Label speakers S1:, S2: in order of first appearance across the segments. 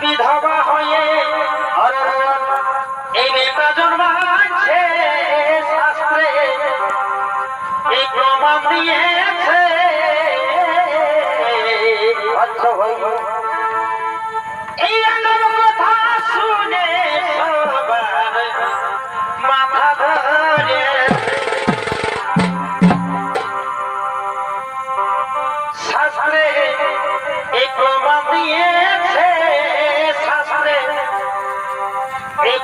S1: বিধবা হয়ে এই নেতা জন্মাচ্ছে শাস্ত্রে। এই প্রমাণ দিয়েছে। এই আলোর কথা শুনে মাথা ধরে। শাস্ত্রে এই প্রমাণ দিয়েছে।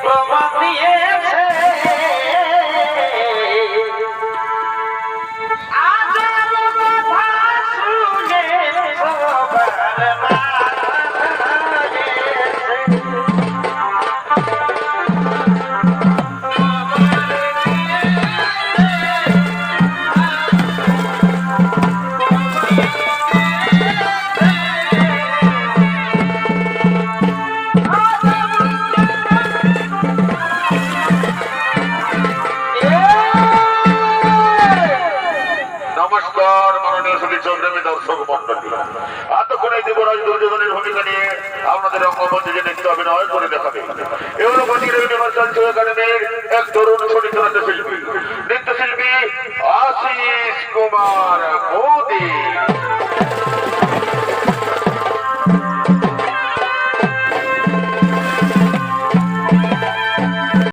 S1: প্রমাণ দিয়েছে।
S2: নমস্কার, মাননীয় সুধী চন্দ্রমী দর্শক মন্ডলী এতক্ষণ এই যুবরাজ দুর্যোধনের ভূমিকা নিয়ে আপনাদের রঙ্গমঞ্চে যে নৃত্য অভিনয় করে দেখাবে। এবার বজির ইউনিভার্সাল শো একাডেমির এক তরুণ সংগীত নৃত্যশিল্পী নৃত্যশিল্পী আশিস কুমার মোদী।